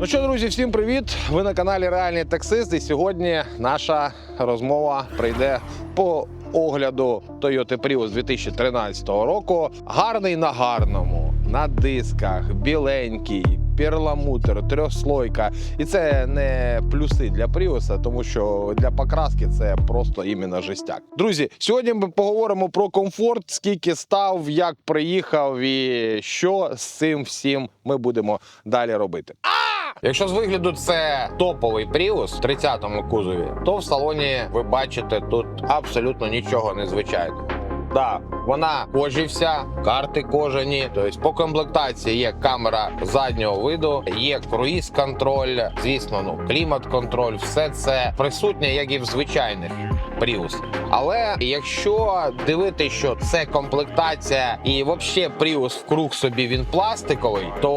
Ну що, друзі, всім привіт! Ви на каналі Реальний таксист. І сьогодні наша розмова прийде по огляду Toyota Prius 2013 року. Гарний на гарному, на дисках, біленький, перламутр, трьохслойка. І це не плюси для Prius, тому що для покраски це просто іменно жестяк. Друзі, сьогодні ми поговоримо про комфорт, скільки став, як приїхав і що з цим всім ми будемо далі робити. Якщо з вигляду це топовий Prius в 30-му кузові, то в салоні ви бачите тут абсолютно нічого незвичайного. Да, вона кожі вся, карти кожані. Тобто по комплектації є камера заднього виду, є круїз контроль, звісно, ну клімат контроль, все це присутнє, як і в звичайних Prius. Але якщо дивитися, що це комплектація і взагалі Prius в круг собі він пластиковий, то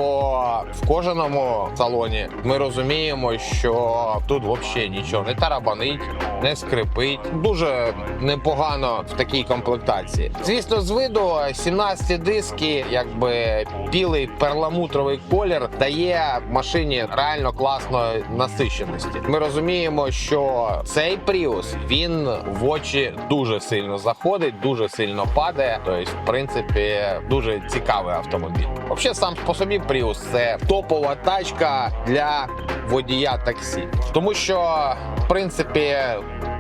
в кожному салоні ми розуміємо, що тут взагалі нічого не тарабанить, не скрипить. Дуже непогано в такій комплектації. Звісно, з виду 17 диски, якби білий перламутровий колір дає машині реально класної насиченості. Ми розуміємо, що цей Prius він в очі дуже сильно заходить, дуже сильно падає. Тобто, в принципі, дуже цікавий автомобіль. Взагалі, сам по собі Prius це топова тачка для водія таксі, тому що в принципі.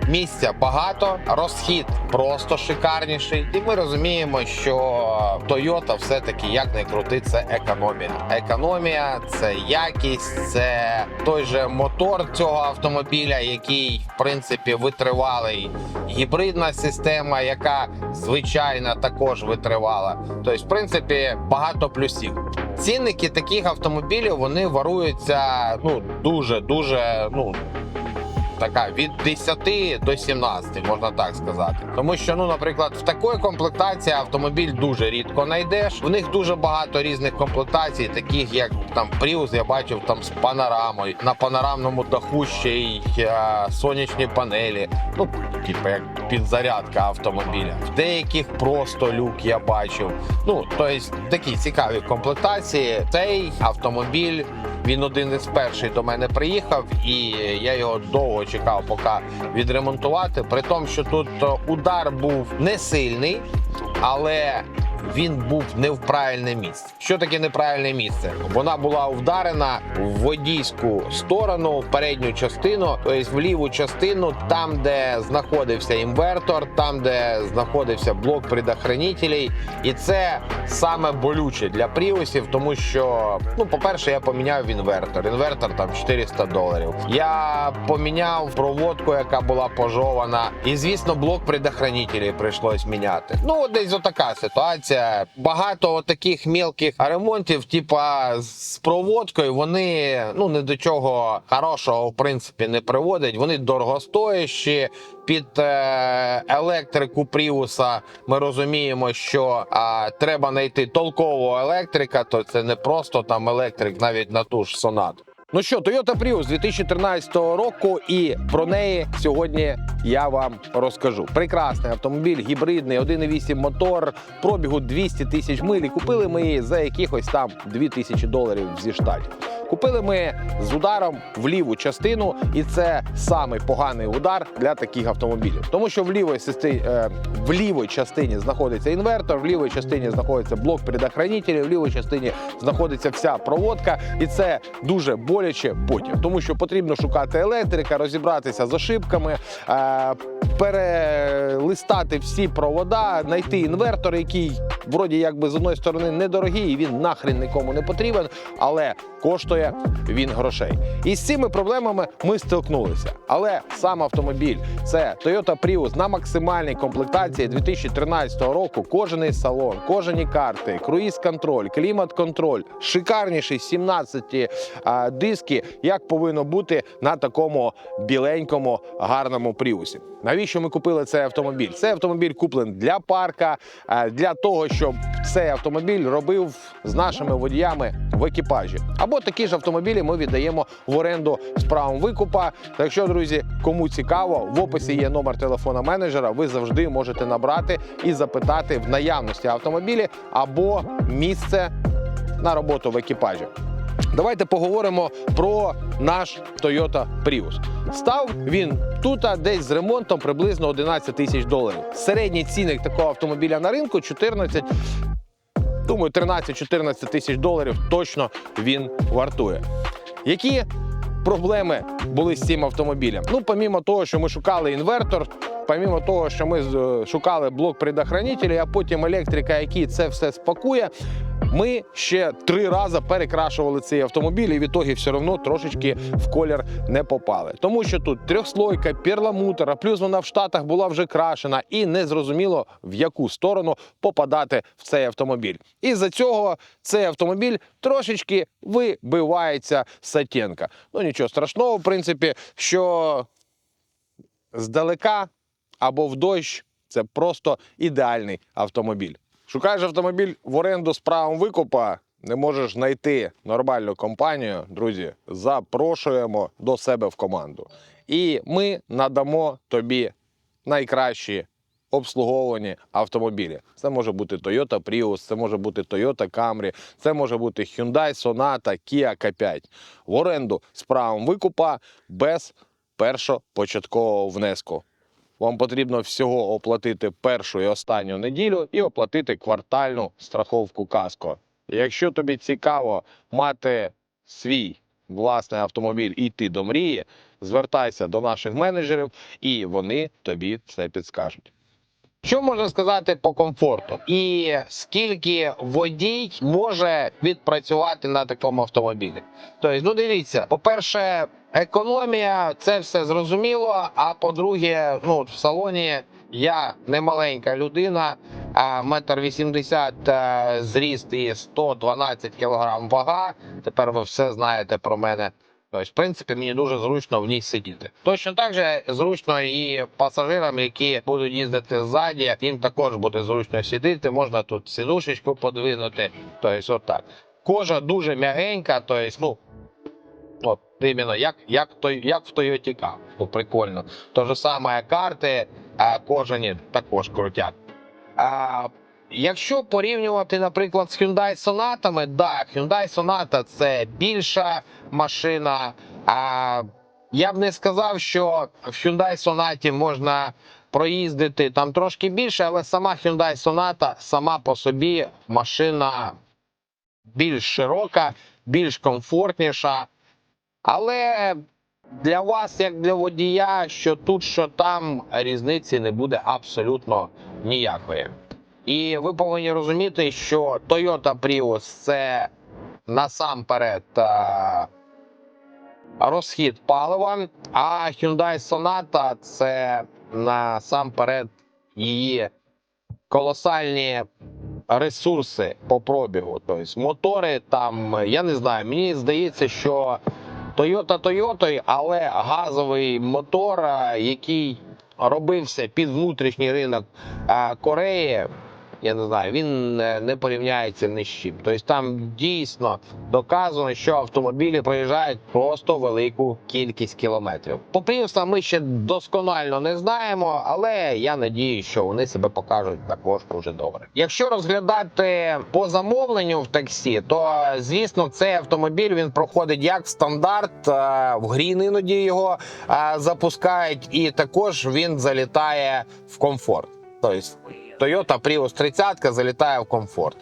Місця багато, розхід просто шикарніший, і ми розуміємо, що Toyota все-таки як не крути, це економія. Економія, це якість, це той же мотор цього автомобіля, який в принципі витривалий, гібридна система, яка звичайно також витривала. Тобто, в принципі, багато плюсів. Цінники таких автомобілів вони варуються ну дуже дуже ну така від 10 до 17, можна так сказати. Тому що, ну, наприклад, в такої комплектації автомобіль дуже рідко знайдеш. В них дуже багато різних комплектацій, таких як там Prius, я бачив там з панорамою. На панорамному даху ще й а, сонячні панелі. Ну, типу, як підзарядка автомобіля. В деяких просто люк я бачив. Ну, тобто такі цікаві комплектації. Цей автомобіль. Він один із перших до мене приїхав, і я його довго чекав, поки відремонтувати. При тому, що тут е, удар був не сильний, але він був не в правильне місце. Що таке неправильне місце? Вона була вдарена в водійську сторону, в передню частину, тобто в ліву частину, там, де знаходився інвертор, там, де знаходився блок предохранителей. І це саме болюче для пріусів, тому що, ну, по-перше, я поміняв інвертор. Інвертор там 400 доларів. Я поміняв проводку, яка була пожована. І, звісно, блок предохранителей прийшлось міняти. Ну, десь отака ситуація. Багато таких мілких ремонтів, типа з проводкою, вони ну не до чого хорошого в принципі не приводять. Вони дорогостоящі. Під е, електрику Пріуса ми розуміємо, що а, треба знайти толкового електрика, то це не просто там електрик, навіть на ту ж сонату. Ну що, Toyota Prius 2013 року, і про неї сьогодні я вам розкажу. Прекрасний автомобіль, гібридний, 1,8 мотор, пробігу 200 тисяч миль. І Купили ми її за якихось там 2000 доларів зі штатів. Купили ми з ударом в ліву частину, і це самий поганий удар для таких автомобілів, тому що в лівій е, в лівій частині знаходиться інвертор, в лівій частині знаходиться блок предохранителів, в лівій частині знаходиться вся проводка, і це дуже боляче потім, тому що потрібно шукати електрика, розібратися з ошибками. Е, Перелистати всі провода, знайти інвертор, який вроді якби з одної сторони недорогий, і він нахрен нікому не потрібен, але коштує він грошей. І з цими проблемами ми стикнулися. Але сам автомобіль це Toyota Prius на максимальній комплектації 2013 року. Кожний салон, кожені карти, круїз-контроль, клімат-контроль, шикарніші 17 а, диски, як повинно бути на такому біленькому гарному Prius. Навіщо ми купили цей автомобіль? Цей автомобіль куплений для парка, для того, щоб цей автомобіль робив з нашими водіями в екіпажі. Або такі ж автомобілі ми віддаємо в оренду з правом викупа. Так що, друзі, кому цікаво, в описі є номер телефона менеджера. Ви завжди можете набрати і запитати в наявності автомобілі або місце на роботу в екіпажі. Давайте поговоримо про наш Toyota Prius. Став він тут десь з ремонтом приблизно 11 тисяч доларів. Середній цінник такого автомобіля на ринку 14, думаю, 13-14 тисяч доларів точно він вартує. Які проблеми були з цим автомобілем? Ну, помімо того, що ми шукали інвертор, помімо того, що ми е, шукали блок предохранителя, а потім електрика, який це все спакує. Ми ще три рази перекрашували цей автомобіль, і в ітогі все одно трошечки в колір не попали. Тому що тут трьохслойка, перламутр, а плюс вона в Штатах була вже крашена, і не зрозуміло в яку сторону попадати в цей автомобіль. І за цього цей автомобіль трошечки вибивається з. Ну нічого страшного, в принципі, що здалека або в дощ це просто ідеальний автомобіль. Шукаєш автомобіль в оренду з правом викупа, не можеш знайти нормальну компанію, друзі, запрошуємо до себе в команду. І ми надамо тобі найкращі обслуговані автомобілі. Це може бути Toyota Prius, це може бути Toyota Camry, це може бути Hyundai Sonata, Kia K5. В оренду з правом викупа без першопочаткового внеску. Вам потрібно всього оплатити першу і останню неділю і оплатити квартальну страховку каско. Якщо тобі цікаво мати свій власний автомобіль і йти до мрії, звертайся до наших менеджерів, і вони тобі це підскажуть. Що можна сказати по комфорту? І скільки водій може відпрацювати на такому автомобілі? Тобто, ну дивіться, по-перше, економія це все зрозуміло. А по-друге, ну в салоні я не маленька людина, а метр вісімдесят е, зріст і 112 кілограм вага. Тепер ви все знаєте про мене. Тобто, в принципі, мені дуже зручно в ній сидіти. Точно так же зручно і пасажирам, які будуть їздити ззаді, їм також буде зручно сидіти. Можна тут сідушечку подвинути. Тобто, отак. Кожа дуже м'ягенька, тобто, ну. От, іменно, як, як, той, як в Toyota Camry. Ну, прикольно. То же саме карти, а кожані також крутять. А, якщо порівнювати, наприклад, з Hyundai Sonata, да, Hyundai Sonata це більша машина. А, я б не сказав, що в Hyundai Sonata можна проїздити там трошки більше, але сама Hyundai Sonata сама по собі машина більш широка, більш комфортніша. Але для вас, як для водія, що тут, що там, різниці не буде абсолютно ніякої. І ви повинні розуміти, що Toyota Prius це насамперед е, розхід палива, а Hyundai Sonata це насамперед її колосальні ресурси по пробігу. Тобто мотори там, я не знаю, мені здається, що Toyota Toyota, але газовий мотор, який робився під внутрішній ринок Кореї, я не знаю, він не порівняється ні з чим. Тобто там дійсно доказано, що автомобілі проїжджають просто велику кількість кілометрів. По Prius ми ще досконально не знаємо, але я надію, що вони себе покажуть також дуже добре. Якщо розглядати по замовленню в таксі, то звісно цей автомобіль він проходить як стандарт, е, в грін іноді його е, запускають, і також він залітає в комфорт. Тобто Toyota Prius 30 залітає в комфорт.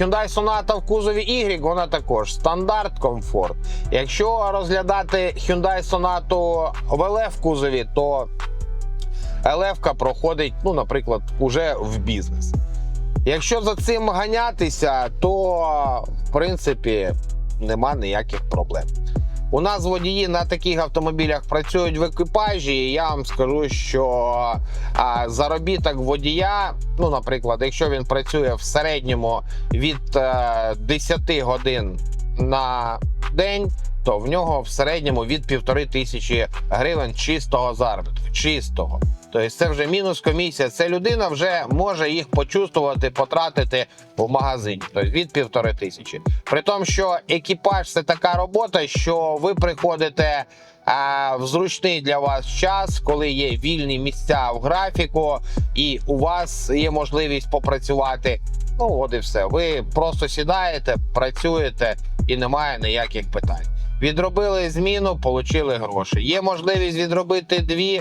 Hyundai Sonata в кузові Y, вона також стандарт комфорт. Якщо розглядати Hyundai Sonata в LF в кузові, то LF проходить, ну, наприклад, уже в бізнес. Якщо за цим ганятися, то в принципі нема ніяких проблем. У нас водії на таких автомобілях працюють в екіпажі. і Я вам скажу, що заробіток водія, ну, наприклад, якщо він працює в середньому від е, 10 годин на день, то в нього в середньому від півтори тисячі гривень чистого заробітку. Чистого. Тобто це вже мінус комісія. Це людина вже може їх почувствувати, потратити в магазині. Тобто від півтори тисячі. При тому, що екіпаж це така робота, що ви приходите а, в зручний для вас час, коли є вільні місця в графіку, і у вас є можливість попрацювати. Ну, от і все. Ви просто сідаєте, працюєте і немає ніяких питань. Відробили зміну, отримали гроші. Є можливість відробити дві,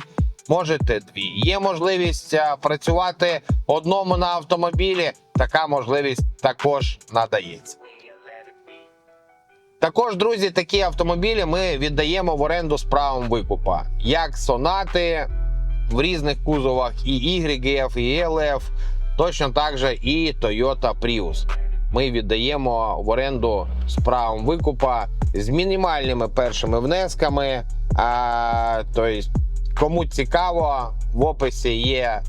можете дві. Є можливість а, працювати одному на автомобілі. Така можливість також надається. Також, друзі, такі автомобілі ми віддаємо в оренду з правом викупа. Як сонати в різних кузовах, і YF, і LF, точно так же і Toyota Prius. Ми віддаємо в оренду з правом викупа з мінімальними першими внесками. А, тобто, кому цікаво, в описі є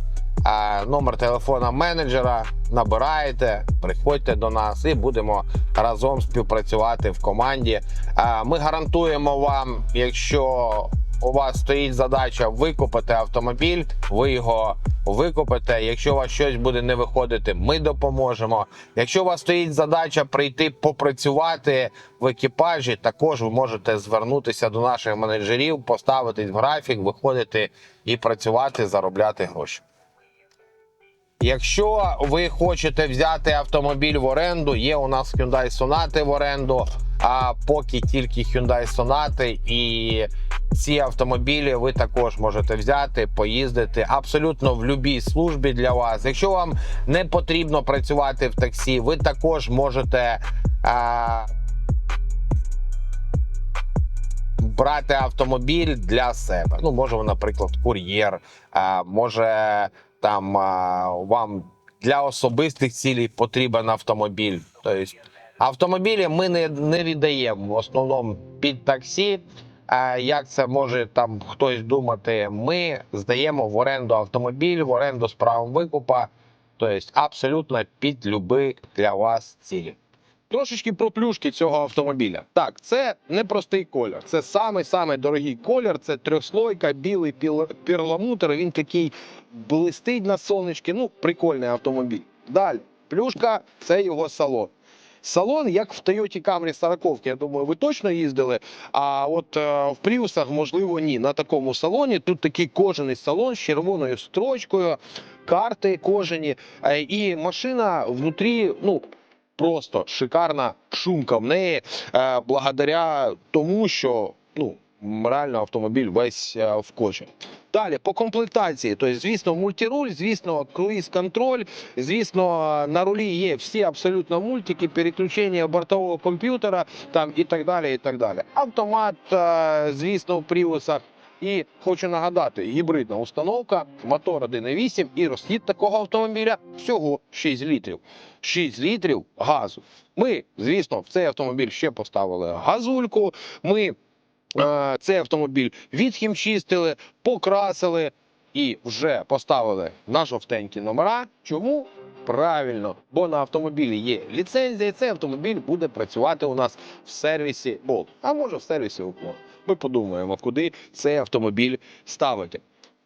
а, номер телефона менеджера. Набираєте, приходьте до нас і будемо разом співпрацювати в команді. А, Ми гарантуємо вам, якщо у вас стоїть задача викупити автомобіль, ви його викупите. Якщо у вас щось буде не виходити, ми допоможемо. Якщо у вас стоїть задача прийти попрацювати в екіпажі, також ви можете звернутися до наших менеджерів, поставитись в графік, виходити і працювати, заробляти гроші. Якщо ви хочете взяти автомобіль в оренду, є у нас Hyundai Sonata в оренду, а поки тільки Hyundai Sonata і ці автомобілі ви також можете взяти, поїздити абсолютно в будь-якій службі для вас. Якщо вам не потрібно працювати в таксі, ви також можете а, брати автомобіль для себе. Ну, може, наприклад, кур'єр, може там вам для особистих цілей потрібен автомобіль. Тобто автомобілі ми не, не віддаємо в основному під таксі. А як це може там хтось думати? Ми здаємо в оренду автомобіль, в оренду з правом викупа, тобто абсолютно під любі для вас цілі. Трошечки про плюшки цього автомобіля. Так, це не простий колір. Це самий самий дорогий колір. Це трьохслойка, білий перламутр. Він такий блистить на сонечки. Ну, прикольний автомобіль. Далі, плюшка це його салон. Салон, як в Toyota Camry 40, я думаю, ви точно їздили. А от е, в Пріусах, можливо, ні. На такому салоні тут такий кожаний салон з червоною строчкою, карти кожені. Е, і машина внутрі, ну, просто шикарна шумка в неї, е, благодаря тому, що ну, реально автомобіль весь е, в кожі. Далі по комплектації, тобто, звісно, мультируль, звісно, круїз контроль, звісно, на рулі є всі абсолютно мультики, переключення бортового комп'ютера там і так далі. і так далі. Автомат, е, звісно, в пріусах. І хочу нагадати, гібридна установка, мотор 1.8 і розхід такого автомобіля всього 6 літрів. 6 літрів газу. Ми, звісно, в цей автомобіль ще поставили газульку. Ми цей автомобіль відхімчистили, покрасили і вже поставили на жовтенькі номера. Чому? Правильно, бо на автомобілі є ліцензія, і цей автомобіль буде працювати у нас в сервісі Bolt, а може в сервісі Уклон. Ми подумаємо, куди цей автомобіль ставити.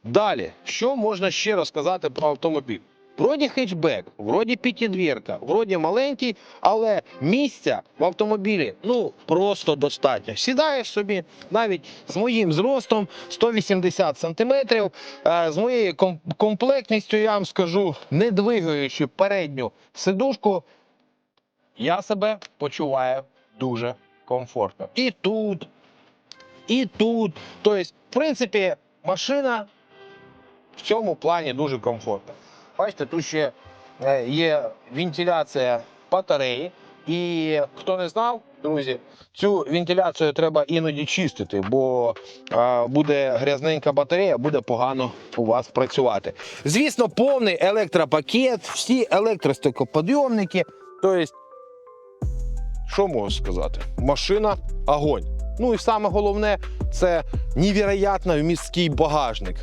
Далі, що можна ще розказати про автомобіль? Вроді хетчбек, вроді п'ятидвірка, вроді маленький, але місця в автомобілі ну просто достатньо. Сідаєш собі навіть з моїм зростом 180 сантиметрів, е, з моєю комплектністю, я вам скажу, не двигаючи передню сидушку, я себе почуваю дуже комфортно. І тут, і тут. Тобто, в принципі, машина в цьому плані дуже комфортна. Бачите, тут ще е, є вентиляція батареї. І хто не знав, друзі, цю вентиляцію треба іноді чистити, бо е, буде грязненька батарея, буде погано у вас працювати. Звісно, повний електропакет, всі електростокоподйомники. Тобто, що можу сказати? Машина огонь. Ну і саме головне, це невероятно вмісткий багажник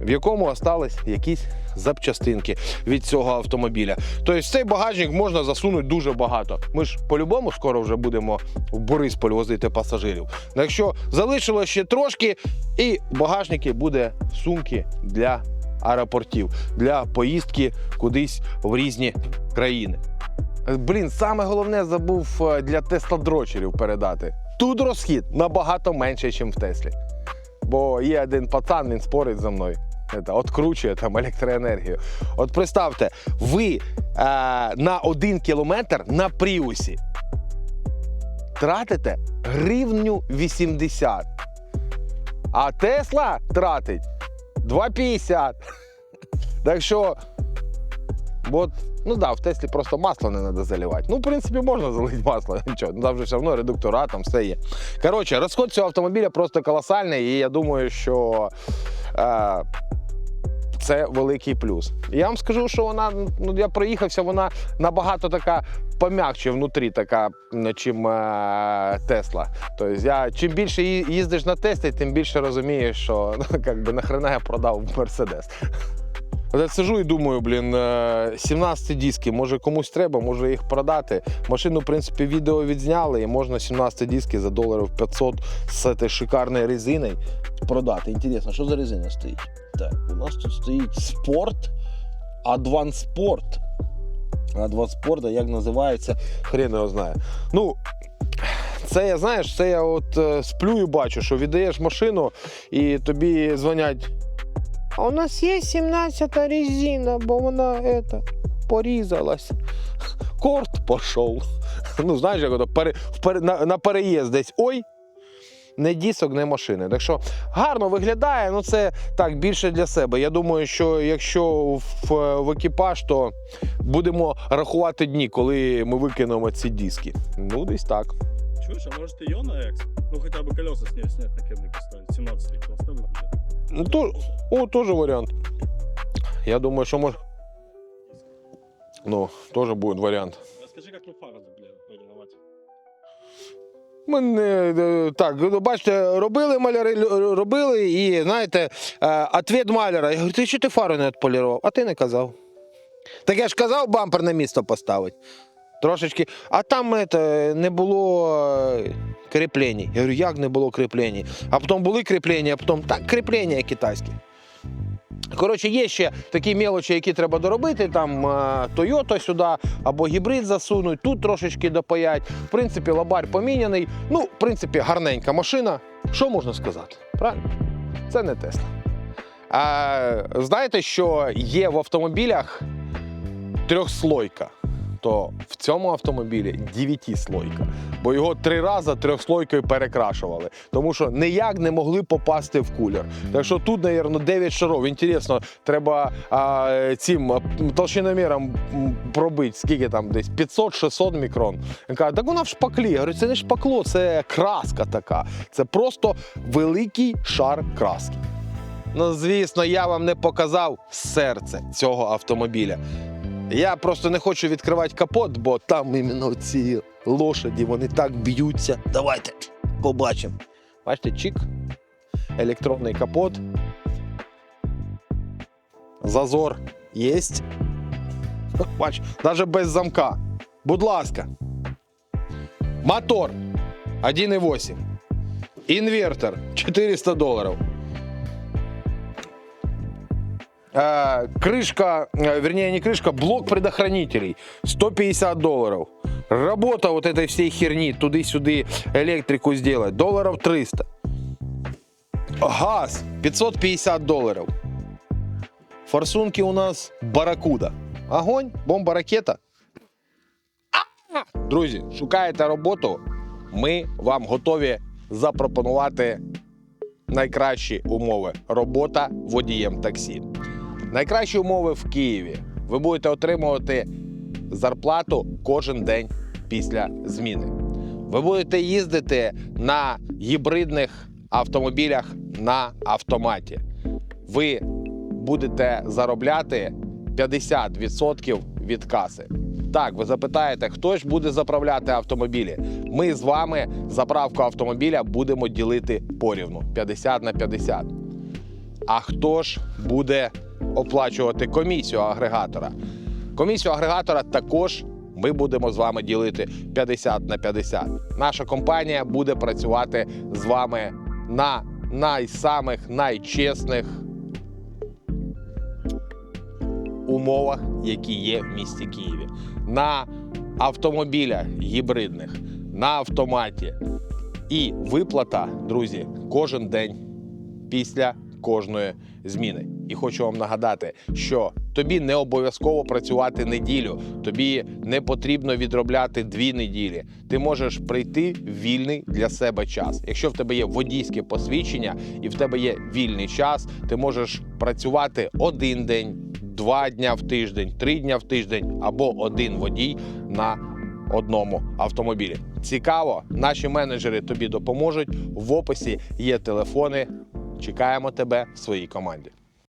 в якому остались якісь запчастинки від цього автомобіля. Тобто цей багажник можна засунути дуже багато. Ми ж по-любому скоро вже будемо в Борисполь возити пасажирів. Ну, Якщо залишилось ще трошки, і в багажники буде сумки для аеропортів, для поїздки кудись в різні країни. Блін, саме головне забув е, для тестодрочерів передати. Тут розхід набагато менше, ніж в Теслі. Бо є один пацан, він спорить за мною. Откручує там електроенергію. От представте, ви е, на один кілометр на пріусі тратите гривню 80. А Тесла тратить 2,50. Так що, от, ну да, в Теслі просто масло не треба заливати. Ну, в принципі, можна залити масло, нічого, ну, там же все одно редуктора, там все є. Коротше, розход цього автомобіля просто колосальний, і я думаю, що це великий плюс. Я вам скажу, що вона, ну я проїхався, вона набагато така пом'якче внутрі, така, чим е, Тесла. Тобто я чим більше їздиш на Теслі, тим більше розумієш, що ну, би, нахрена я продав Мерседес. От сижу і думаю, блін, е, 17 диски, може комусь треба, може їх продати. Машину, в принципі, відео відзняли, і можна 17 диски за доларів 500 з цією шикарною резиною продати. Інтересно, що за резина стоїть? Так, у нас тут стоїть спорт. Advanced Sport, а як називається, хрен його знає. Ну, це я знаєш, це я от е, сплю і бачу, що віддаєш машину і тобі дзвонять. А у нас є 17 резина, бо вона это, порізалась. Корт пішов. Ну, знаєш, як ото пере, впере- на, на переїзд десь. Ой, не дісок, не машини. Так що гарно виглядає, ну це так більше для себе. Я думаю, що якщо в, в екіпаж, то будемо рахувати дні, коли ми викинемо ці диски. Ну, десь так. Чуешь, а может ее на X? Ну хотя бы колеса с нее снять на кемник поставить. 17 классно выглядит. Ну, то, о, теж варіант. Я думаю, що може. Ну, теж буде варіант. Расскажи, как вы фары забыли мариновать. Ми не, е, так, ну, бачите, робили маляри, л- робили, і знаєте, е, ответ маляра. Я говорю, ти що ти фару не відполірував? А ти не казав. Так я ж казав бампер на місто поставити. Трошечки. А там это, не було е. Я говорю, як не було кріплень? А потім були кріплення, а потім так, кріплення китайські. Коротше, є ще такі мелочі, які треба доробити. Там Toyota сюди або гібрид засунуть, тут трошечки допаять. В принципі, лабарь поміняний. Ну, в принципі, гарненька машина. Що можна сказати? Правильно? Це не Тесла. Знаєте, що є в автомобілях трьохслойка? То в цьому автомобілі дев'ятислойка, бо його три рази трьохслойкою перекрашували, тому що ніяк не могли попасти в кулер. Так що тут, мабуть, 9 шаров. Інтересно, треба а, цим толщиноміром пробити, скільки там десь 500-600 мікрон. Він каже, так вона в шпаклі. Я говорю, це не шпакло, це краска така. Це просто великий шар краски. Ну, звісно, я вам не показав серце цього автомобіля. Я просто не хочу відкривати капот, бо там іменно ці лошаді, вони так б'ються. Давайте побачимо. Бачите, чик, електронний капот. Зазор є. Бач, навіть без замка. Будь ласка. Мотор 1,8. Інвертор 400 доларів Э, крышка, э, вернее не крышка, блок предохранителей 150 долларов. Работа вот этой всей херни, туды-сюды электрику сделать, долларов 300. Газ 550 долларов. Форсунки у нас баракуда. Огонь, бомба, ракета. А! Друзі, шукаєте роботу? Ми вам готові запропонувати найкращі умови. Робота водієм таксі. Найкращі умови в Києві. Ви будете отримувати зарплату кожен день після зміни. Ви будете їздити на гібридних автомобілях на автоматі. Ви будете заробляти 50% від каси. Так, ви запитаєте, хто ж буде заправляти автомобілі? Ми з вами заправку автомобіля будемо ділити порівну 50 на 50. А хто ж буде оплачувати комісію агрегатора? Комісію агрегатора також ми будемо з вами ділити 50 на 50. Наша компанія буде працювати з вами на найсамих найчесних умовах, які є в місті Києві. На автомобілях гібридних, на автоматі. І виплата, друзі, кожен день після кожної зміни. І хочу вам нагадати, що тобі не обов'язково працювати неділю, тобі не потрібно відробляти дві неділі. Ти можеш прийти в вільний для себе час. Якщо в тебе є водійське посвідчення і в тебе є вільний час, ти можеш працювати один день, два дня в тиждень, три дня в тиждень або один водій на одному автомобілі. Цікаво, наші менеджери тобі допоможуть. В описі є телефони. Чекаємо тебе в своїй команді.